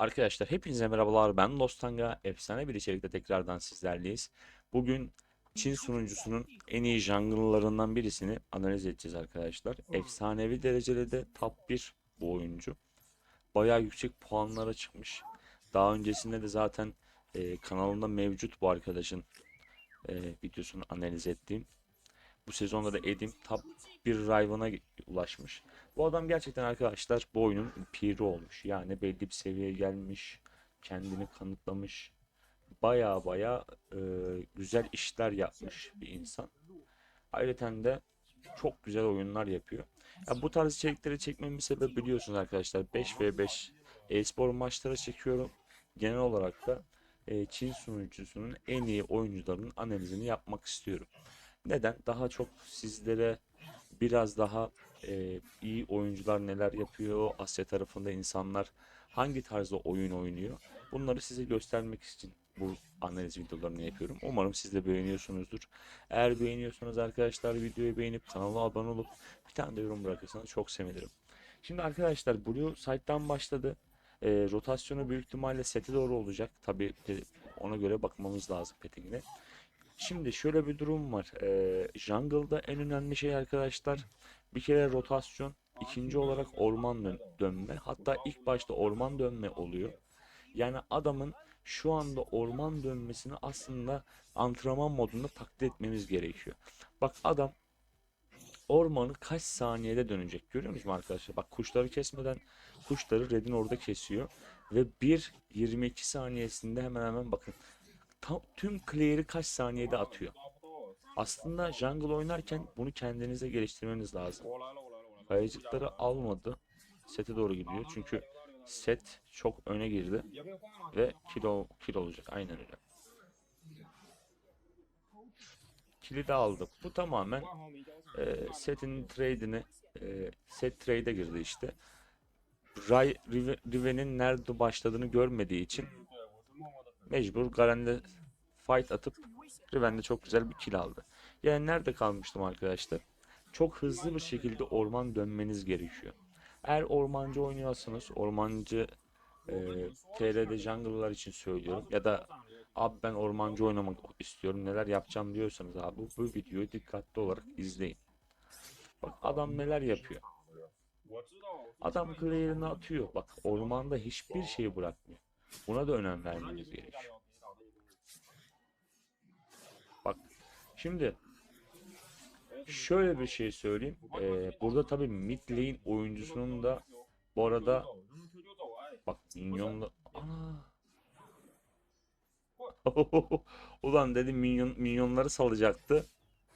Arkadaşlar hepinize merhabalar ben Dostanga efsane bir içerikte tekrardan sizlerleyiz. Bugün Çin sunucusunun en iyi jungle'larından birisini analiz edeceğiz arkadaşlar. Efsanevi derecede de top 1 bu oyuncu. Bayağı yüksek puanlara çıkmış. Daha öncesinde de zaten e, kanalında mevcut bu arkadaşın e, videosunu analiz ettiğim. Bu sezonda da Edim top 1 Riven'a ulaşmış. Bu adam gerçekten arkadaşlar bu oyunun piri olmuş. Yani belli bir seviyeye gelmiş. Kendini kanıtlamış. Baya baya e, güzel işler yapmış bir insan. Ayrıca de çok güzel oyunlar yapıyor. Ya bu tarz içerikleri çekmemin sebebi biliyorsunuz arkadaşlar 5v5 e-spor maçları çekiyorum. Genel olarak da e, Çin sunucusunun en iyi oyuncularının analizini yapmak istiyorum. Neden? Daha çok sizlere biraz daha e, iyi oyuncular neler yapıyor, Asya tarafında insanlar hangi tarzda oyun oynuyor. Bunları size göstermek için bu analiz videolarını yapıyorum. Umarım siz de beğeniyorsunuzdur. Eğer beğeniyorsanız arkadaşlar videoyu beğenip kanala abone olup bir tane de yorum bırakırsanız çok sevinirim. Şimdi arkadaşlar Blue site'dan başladı. E, rotasyonu büyük ihtimalle sete doğru olacak. Tabi ona göre bakmamız lazım pettingine. Şimdi şöyle bir durum var. Ee, jungle'da en önemli şey arkadaşlar bir kere rotasyon, ikinci olarak orman dön- dönme. Hatta ilk başta orman dönme oluyor. Yani adamın şu anda orman dönmesini aslında antrenman modunda taklit etmemiz gerekiyor. Bak adam ormanı kaç saniyede dönecek görüyor musunuz arkadaşlar? Bak kuşları kesmeden kuşları Red'in orada kesiyor. Ve 1.22 saniyesinde hemen hemen bakın tam, tüm clear'i kaç saniyede atıyor. Aslında jungle oynarken bunu kendinize geliştirmeniz lazım. Kayıcıkları almadı. Sete doğru gidiyor. Çünkü set çok öne girdi. Ve kilo kill olacak. Aynen öyle. Kili de aldı. Bu tamamen e, setin trade'ini e, set trade'e girdi işte. Ray, Rive- Riven'in nerede başladığını görmediği için mecbur Garen'de fight atıp Riven'de çok güzel bir kill aldı. Yani nerede kalmıştım arkadaşlar? Çok hızlı bir şekilde orman dönmeniz gerekiyor. Eğer ormancı oynuyorsanız ormancı e, TR'de jungle'lar için söylüyorum ya da abi ben ormancı oynamak istiyorum neler yapacağım diyorsanız abi bu, videoyu dikkatli olarak izleyin. Bak adam neler yapıyor. Adam clear'ını atıyor. Bak ormanda hiçbir şey bırakmıyor. Buna da önem vermeniz gerekiyor. Şimdi şöyle bir şey söyleyeyim. Ee, burada tabii mid lane oyuncusunun da bu arada bak minyonla ana Ulan dedim minyon, minyonları salacaktı.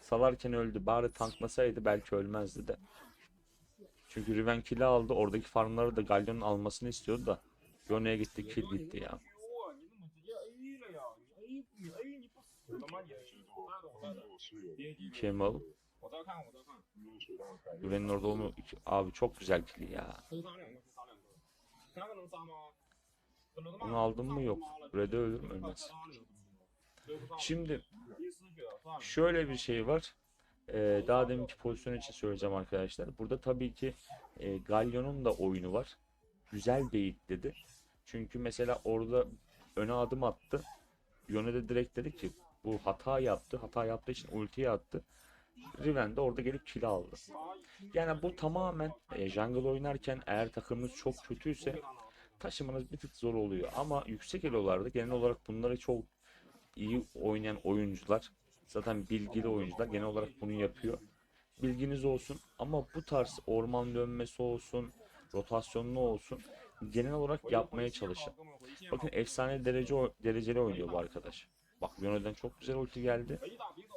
Salarken öldü. Bari tanklasaydı belki ölmezdi de. Çünkü Riven kill'i aldı. Oradaki farmları da Galyon'un almasını istiyordu da. Yone'ye gitti kill gitti ya. Kemal. Riven'in orada olmuyor. Abi çok güzel kill ya. Onu aldın mı yok. Red'e ölür mü ölmez. Şimdi şöyle bir şey var. Ee, daha deminki pozisyon için söyleyeceğim arkadaşlar. Burada tabii ki e, Galyon'un da oyunu var. Güzel bait dedi. Çünkü mesela orada öne adım attı. Yone de direkt dedi ki bu hata yaptı. Hata yaptığı için ultiyi attı. Riven de orada gelip kill aldı. Yani bu tamamen e, jungle oynarken eğer takımınız çok kötüyse taşımanız bir tık zor oluyor. Ama yüksek elolarda genel olarak bunları çok iyi oynayan oyuncular zaten bilgili oyuncular genel olarak bunu yapıyor. Bilginiz olsun ama bu tarz orman dönmesi olsun, rotasyonlu olsun genel olarak yapmaya çalışın. Bakın efsane derece dereceli oynuyor bu arkadaş. Bak Yone'den çok güzel ulti geldi.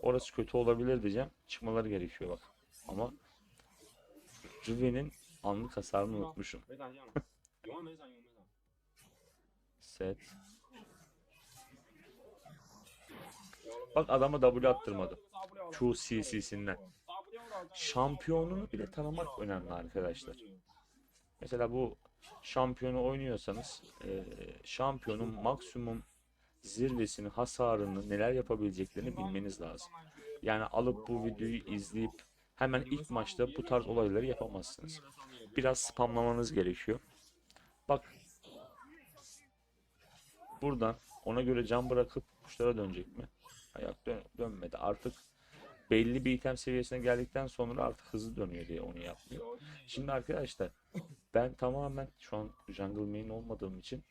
Orası kötü olabilir diyeceğim. Çıkmaları gerekiyor bak. Ama Riven'in anlık hasarını unutmuşum. Set. Bak adama W attırmadı. QCC'sinden. Şampiyonunu bile tanımak önemli arkadaşlar. Mesela bu şampiyonu oynuyorsanız şampiyonun maksimum zirvesini, hasarını, neler yapabileceklerini bilmeniz lazım. Yani alıp bu videoyu izleyip hemen ilk maçta bu tarz olayları yapamazsınız. Biraz spamlamanız gerekiyor. Bak buradan ona göre can bırakıp kuşlara dönecek mi? Ayak dön dönmedi. Artık belli bir item seviyesine geldikten sonra artık hızlı dönüyor diye onu yapmıyor. Şimdi arkadaşlar ben tamamen şu an jungle main olmadığım için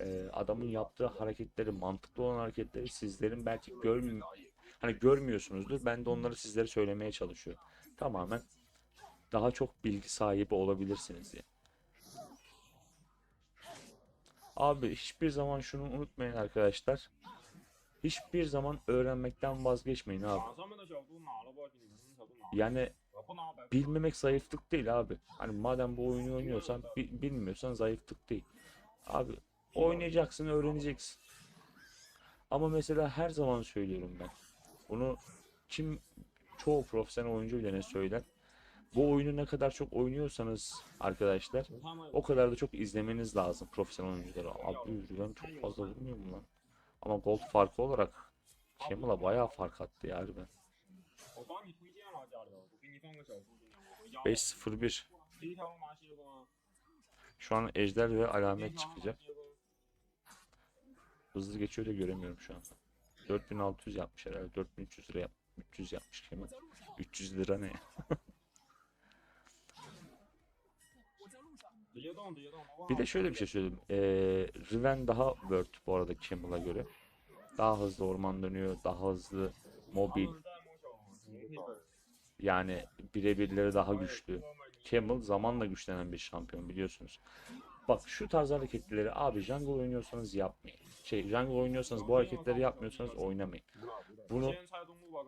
e, adamın yaptığı hareketleri, mantıklı olan hareketleri sizlerin belki görmüyor, hani görmüyorsunuzdur. Ben de onları sizlere söylemeye çalışıyorum. Tamamen daha çok bilgi sahibi olabilirsiniz diye. Abi hiçbir zaman şunu unutmayın arkadaşlar. Hiçbir zaman öğrenmekten vazgeçmeyin abi. Yani bilmemek zayıflık değil abi. Hani madem bu oyunu oynuyorsan bilmiyorsan zayıflık değil. Abi Oynayacaksın, öğreneceksin. Ama mesela her zaman söylüyorum ben. Bunu kim çoğu profesyonel oyuncu bile ne söyler. Bu oyunu ne kadar çok oynuyorsanız arkadaşlar o kadar da çok izlemeniz lazım profesyonel oyuncuları. Abi Rüyan çok fazla vurmuyor mu lan? Ama gol farkı olarak Kemal'a bayağı fark attı ya ben. 5-0-1 Şu an Ejder ve Alamet çıkacak. Hızlı geçiyor da göremiyorum şu an. 4600 yapmış herhalde. 4300 lira yapmış. 300 yapmış kemer. 300 lira ne? bir de şöyle bir şey söyleyeyim. Ee, Riven daha worth bu arada Camel'a göre. Daha hızlı orman dönüyor. Daha hızlı mobil. Yani birebirleri daha güçlü. Camel zamanla güçlenen bir şampiyon biliyorsunuz. Bak şu tarz hareketleri abi jungle oynuyorsanız yapmayın. Şey jungle oynuyorsanız bu hareketleri yapmıyorsanız oynamayın. Bunu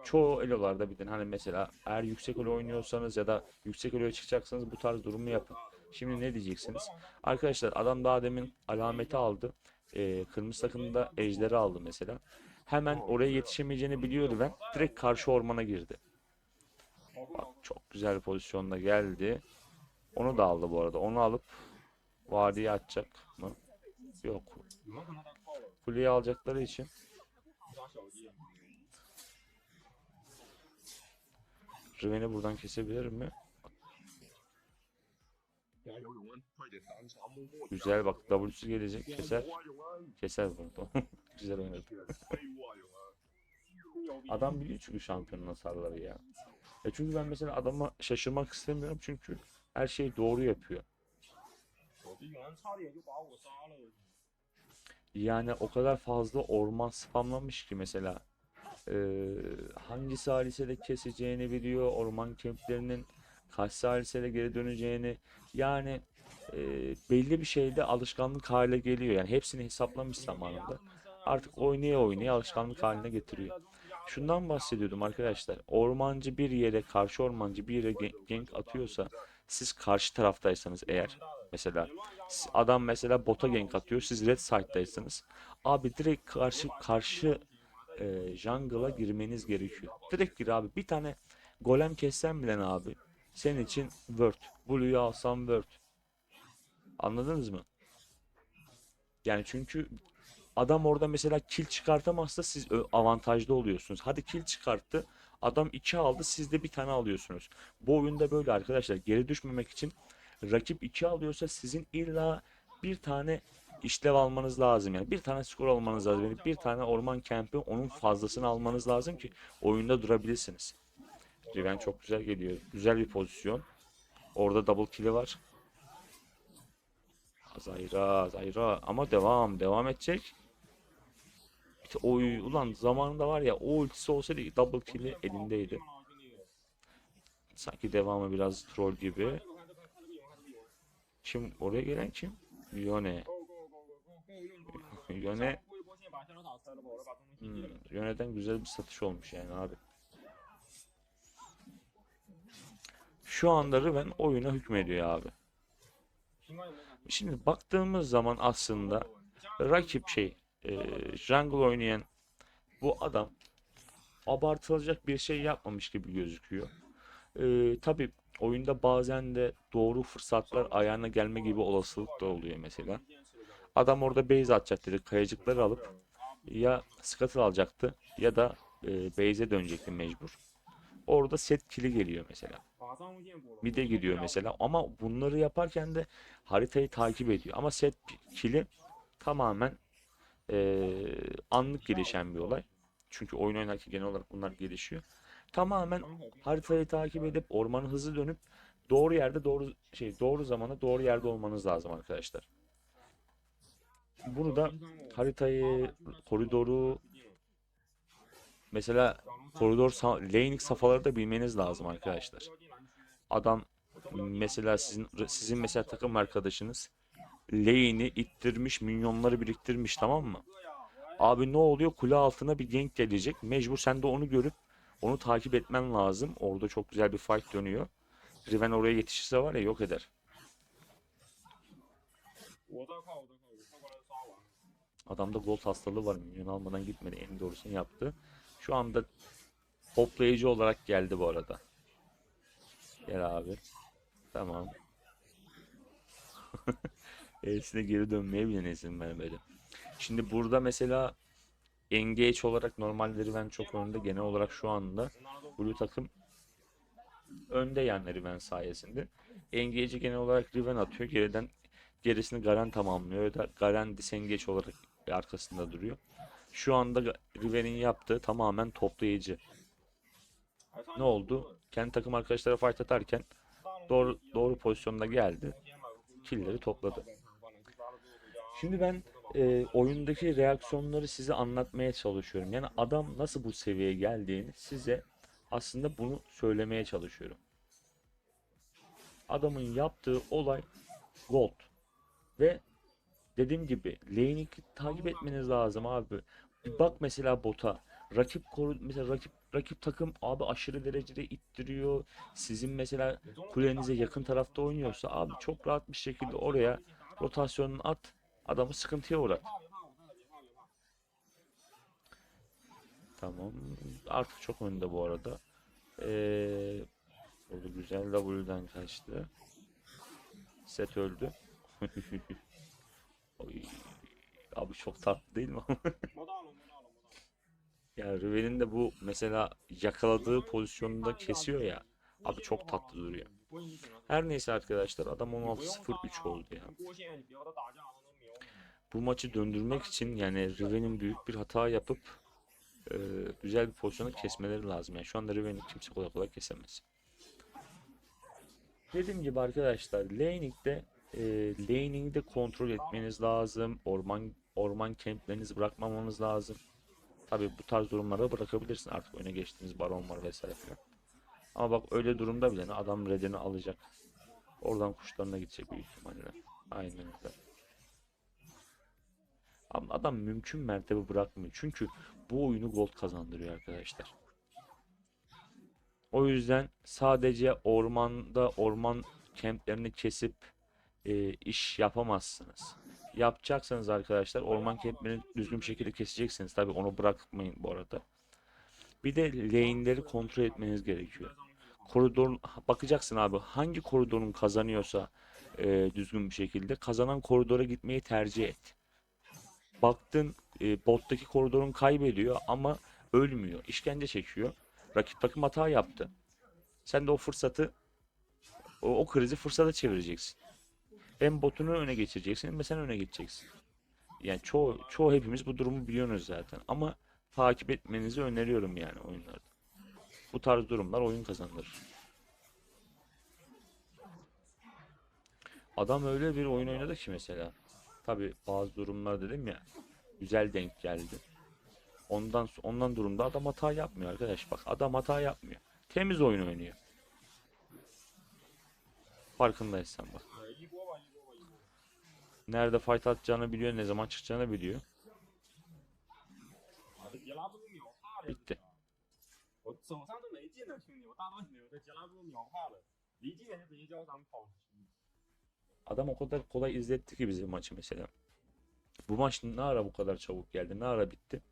çoğu elolarda bilin. Hani mesela eğer yüksek elo oynuyorsanız ya da yüksek eloya çıkacaksanız bu tarz durumu yapın. Şimdi ne diyeceksiniz? Arkadaşlar adam daha demin alameti aldı. Ee, kırmızı takımda ejderi aldı mesela. Hemen oraya yetişemeyeceğini biliyordu ben. Direkt karşı ormana girdi. Bak çok güzel pozisyonda geldi. Onu da aldı bu arada. Onu alıp Vadiyi açacak mı? Yok. Kuleyi alacakları için. Riven'i buradan kesebilir mi? Güzel bak W'su gelecek keser. Keser burada. Güzel oynadı. Adam biliyor çünkü şampiyonun hasarları ya. E çünkü ben mesela adama şaşırmak istemiyorum çünkü her şeyi doğru yapıyor. Yani o kadar fazla orman spamlamış ki mesela. Ee, hangi salisede keseceğini biliyor. Orman kemplerinin kaç salisede geri döneceğini. Yani e, belli bir şeyde alışkanlık hale geliyor. Yani hepsini hesaplamış zamanında. Artık oynaya oynaya alışkanlık haline getiriyor. Şundan bahsediyordum arkadaşlar. Ormancı bir yere, karşı ormancı bir yere gen- gank atıyorsa siz karşı taraftaysanız eğer mesela adam mesela bota gank atıyor siz red side'daysanız abi direkt karşı karşı e, jungle'a girmeniz gerekiyor. Direkt gir abi. Bir tane golem kessen bile abi senin için word. Blue'yu alsam word. Anladınız mı? Yani çünkü adam orada mesela kill çıkartamazsa siz avantajlı oluyorsunuz. Hadi kill çıkarttı. Adam 2 aldı siz de bir tane alıyorsunuz. Bu oyunda böyle arkadaşlar. Geri düşmemek için rakip 2 alıyorsa sizin illa bir tane işlev almanız lazım. Yani bir tane skor almanız lazım. Yani bir tane orman kempi onun fazlasını almanız lazım ki oyunda durabilirsiniz. Riven çok güzel geliyor. Güzel bir pozisyon. Orada double kill'i var. Zayra, Zayra ama devam, devam edecek. İşte oy ulan zamanında var ya o ultisi olsaydı double kill'i elindeydi. Sanki devamı biraz troll gibi. Kim oraya gelen kim? Yone. Yone hmm, Yone'den güzel bir satış olmuş yani abi. Şu anda Riven oyuna hükmediyor abi. Şimdi baktığımız zaman aslında rakip şey e, jungle oynayan bu adam abartılacak bir şey yapmamış gibi gözüküyor. E, tabi oyunda bazen de doğru fırsatlar ayağına gelme gibi olasılık da oluyor mesela. Adam orada base atacak dedi. Kayacıkları alıp ya scuttle alacaktı ya da e, base'e dönecekti mecbur. Orada set kill'i geliyor mesela. Mide gidiyor mesela ama bunları yaparken de haritayı takip ediyor. Ama set kill'i tamamen Ee, anlık gelişen bir olay. Çünkü oyun oynarken genel olarak bunlar gelişiyor. Tamamen haritayı takip edip ormanı hızlı dönüp doğru yerde doğru şey doğru zamana doğru yerde olmanız lazım arkadaşlar. Bunu da haritayı, koridoru mesela koridor laning safhaları da bilmeniz lazım arkadaşlar. Adam mesela sizin sizin mesela takım arkadaşınız lane'i ittirmiş, minyonları biriktirmiş tamam mı? Abi ne oluyor? Kule altına bir gank gelecek. Mecbur sen de onu görüp onu takip etmen lazım. Orada çok güzel bir fight dönüyor. Riven oraya yetişirse var ya yok eder. Adamda gold hastalığı var. Minyon almadan gitmedi. En doğrusunu yaptı. Şu anda toplayıcı olarak geldi bu arada. Gel abi. Tamam. Elisine geri dönmeye bile izin vermedi. Şimdi burada mesela engage olarak normalde Riven çok önde. Genel olarak şu anda Blue takım önde yani Riven sayesinde. Engage'i genel olarak Riven atıyor. Geriden gerisini Garen tamamlıyor. Ya da Garen disengage olarak arkasında duruyor. Şu anda Riven'in yaptığı tamamen toplayıcı. Ne oldu? Kendi takım arkadaşlara fight atarken doğru doğru pozisyonda geldi. Killleri topladı. Şimdi ben e, oyundaki reaksiyonları size anlatmaya çalışıyorum. Yani adam nasıl bu seviyeye geldiğini size aslında bunu söylemeye çalışıyorum. Adamın yaptığı olay gold. Ve dediğim gibi lane'i takip etmeniz lazım abi. Bir bak mesela bota. Rakip koru mesela rakip rakip takım abi aşırı derecede ittiriyor. Sizin mesela kulenize yakın tarafta oynuyorsa abi çok rahat bir şekilde oraya rotasyonunu at. Adamı sıkıntıya uğrat. Tamam. Artık çok önde bu arada. Ee, oldu güzel. W'den kaçtı. Set öldü. Abi çok tatlı değil mi? ya Rivel'in de bu mesela yakaladığı pozisyonunda kesiyor ya. Abi çok tatlı duruyor. Her neyse arkadaşlar adam 16-0-3 oldu ya. Bu maçı döndürmek için yani Riven'in büyük bir hata yapıp e, güzel bir pozisyonu kesmeleri lazım. Yani şu anda Riven'i kimse kolay kolay kesemez. Dediğim gibi arkadaşlar laning'de e, laning'i de kontrol etmeniz lazım. Orman orman kemplerinizi bırakmamanız lazım. Tabi bu tarz durumlarda bırakabilirsin artık öne geçtiğiniz baron var vesaire filan. Ama bak öyle durumda bile adam redini alacak. Oradan kuşlarına gidecek büyük ihtimalle. Aynen öyle. Adam mümkün mertebe bırakmıyor. Çünkü bu oyunu gold kazandırıyor arkadaşlar. O yüzden sadece ormanda orman kemplerini kesip e, iş yapamazsınız. Yapacaksanız arkadaşlar orman kemplerini düzgün bir şekilde keseceksiniz. Tabi onu bırakmayın bu arada. Bir de lane'leri kontrol etmeniz gerekiyor. Koridor bakacaksın abi hangi koridorun kazanıyorsa e, düzgün bir şekilde kazanan koridora gitmeyi tercih et. Baktın e, bottaki koridorun kaybediyor ama ölmüyor. İşkence çekiyor. Rakip takım hata yaptı. Sen de o fırsatı o, o krizi fırsata çevireceksin. Hem botunu öne geçireceksin hem de sen öne geçeceksin. Yani çoğu, çoğu hepimiz bu durumu biliyoruz zaten. Ama takip etmenizi öneriyorum yani oyunlarda. Bu tarz durumlar oyun kazandırır. Adam öyle bir oyun oynadı ki mesela. Tabi bazı durumlar dedim ya güzel denk geldi. Ondan ondan durumda adam hata yapmıyor arkadaş. Bak adam hata yapmıyor. Temiz oyun oynuyor. Farkındaysan bak. Nerede fight atacağını biliyor, ne zaman çıkacağını biliyor. Bitti. Adam o kadar kolay izletti ki bize maçı mesela. Bu maç ne ara bu kadar çabuk geldi? Ne ara bitti?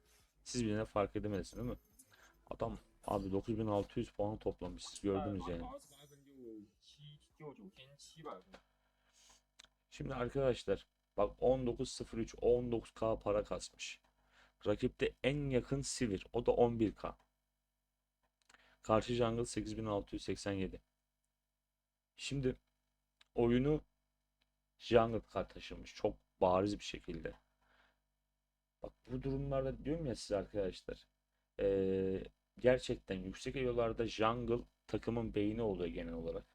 Siz bile fark edemezsiniz değil mi? Adam abi 9600 puan toplamış. Siz gördünüz yani. Şimdi arkadaşlar bak 19.03 19k para kasmış. Rakipte en yakın Sivir. O da 11k. Karşı jungle 8687. Şimdi oyunu jungle kart taşımış çok bariz bir şekilde. Bak bu durumlarda diyorum ya size arkadaşlar. eee, gerçekten yüksek elolarda jungle takımın beyni oluyor genel olarak.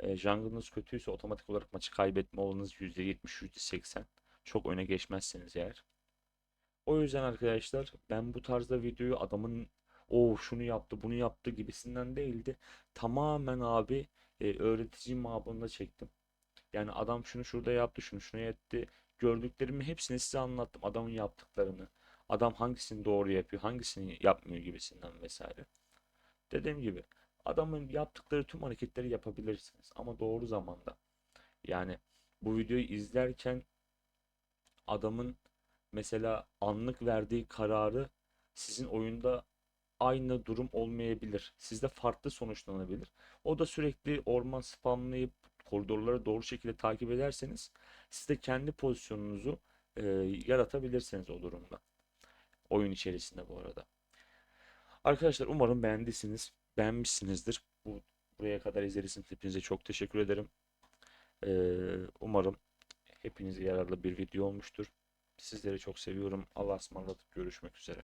E, jungle'ınız kötüyse otomatik olarak maçı kaybetme olanınız %70, %80. Çok öne geçmezseniz eğer. O yüzden arkadaşlar ben bu tarzda videoyu adamın o şunu yaptı bunu yaptı gibisinden değildi. Tamamen abi e, öğretici mabında çektim. Yani adam şunu şurada yaptı şunu şunu etti. Gördüklerimi hepsini size anlattım. Adamın yaptıklarını. Adam hangisini doğru yapıyor hangisini yapmıyor gibisinden vesaire. Dediğim gibi adamın yaptıkları tüm hareketleri yapabilirsiniz ama doğru zamanda. Yani bu videoyu izlerken adamın mesela anlık verdiği kararı sizin oyunda aynı durum olmayabilir. Sizde farklı sonuçlanabilir. O da sürekli orman spamlayıp koridorları doğru şekilde takip ederseniz siz de kendi pozisyonunuzu e, yaratabilirsiniz o durumda. Oyun içerisinde bu arada. Arkadaşlar umarım beğendiysiniz. Beğenmişsinizdir. Bu buraya kadar izlediyseniz hepinize çok teşekkür ederim. Ee, umarım hepinize yararlı bir video olmuştur. Sizleri çok seviyorum. Allah'a ısmarladık. Görüşmek üzere.